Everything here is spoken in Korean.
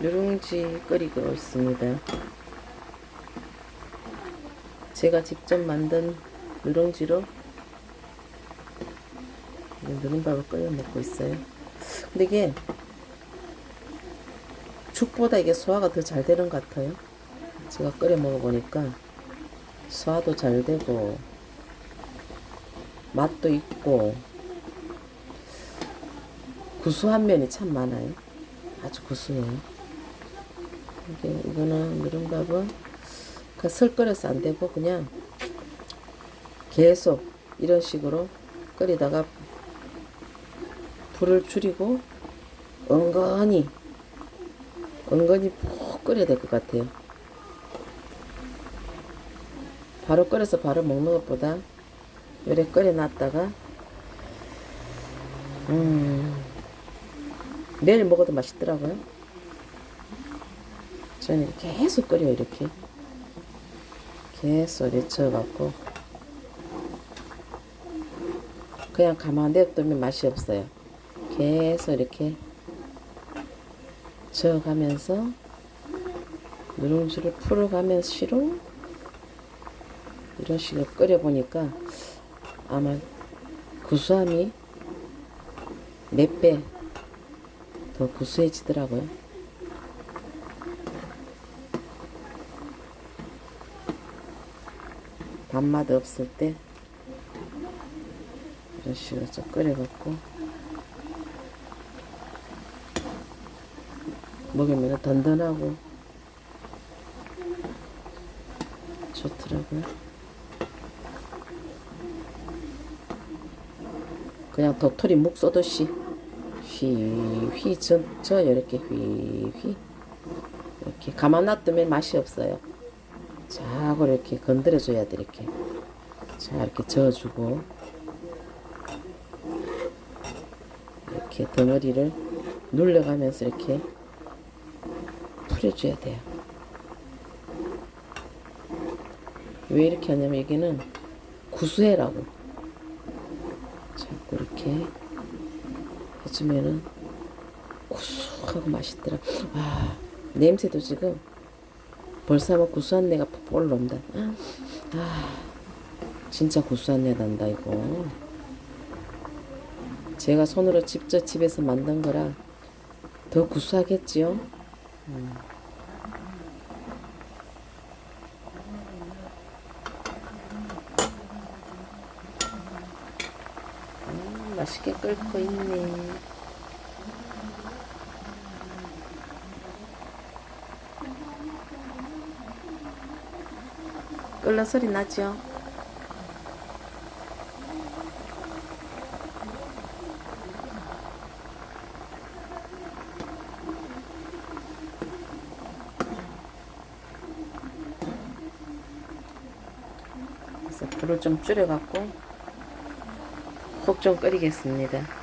누룽지 끓이고 있습니다. 제가 직접 만든 누룽지로 누룽밥을 끓여 먹고 있어요. 근데 이게 죽보다 이게 소화가 더 잘 되는 것 같아요. 제가 끓여 먹어보니까 소화도 잘 되고 맛도 있고 구수한 면이 참 많아요. 아주 구수해요. 이게 이거는 누룽밥은 그설 끓여서 안 되고 그냥 계속 이런 식으로 끓이다가 불을 줄이고 은근히 은근히 푹 끓여야 될 것 같아요. 바로 끓여서 바로 먹는 것보다 요래 끓여놨다가 음 내일 먹어도 맛있더라고요. 이렇게 계속 끓여요 이렇게 계속 저어갖고 그냥 가만 냅두면 맛이 없어요. 계속 이렇게 저어가면서 누룽지를 풀어가면서 시로 이런 식으로 끓여보니까 아마 구수함이 몇 배 더 구수해지더라고요. 밥맛 없을 때 이런 식으로 좀 끓여갖고 먹으면 든든하고 좋더라고요. 그냥 도토리 묵 쏘듯이 휘휘 저, 저 이렇게 휘휘 이렇게 가만 놔두면 맛이 없어요. 자고 이렇게 건드려줘야 돼 이렇게 자 이렇게 저어주고 이렇게 덩어리를 눌러가면서 이렇게 풀어줘야 돼요. 왜 이렇게 하냐면 여기는 구수해라고 자꾸 이렇게 해주면은 구수하고 맛있더라. 아 냄새도 지금 벌써 막 구수한 내가 푹 올라온다. 아 진짜 구수한 내 난다 이거. 제가 손으로 직접 집에서 만든 거라 더 구수하겠지요. 음. 음, 맛있게 끓고 있네. 끓는 소리 나죠? 그래서 불을 좀 줄여갖고 푹좀 끓이겠습니다.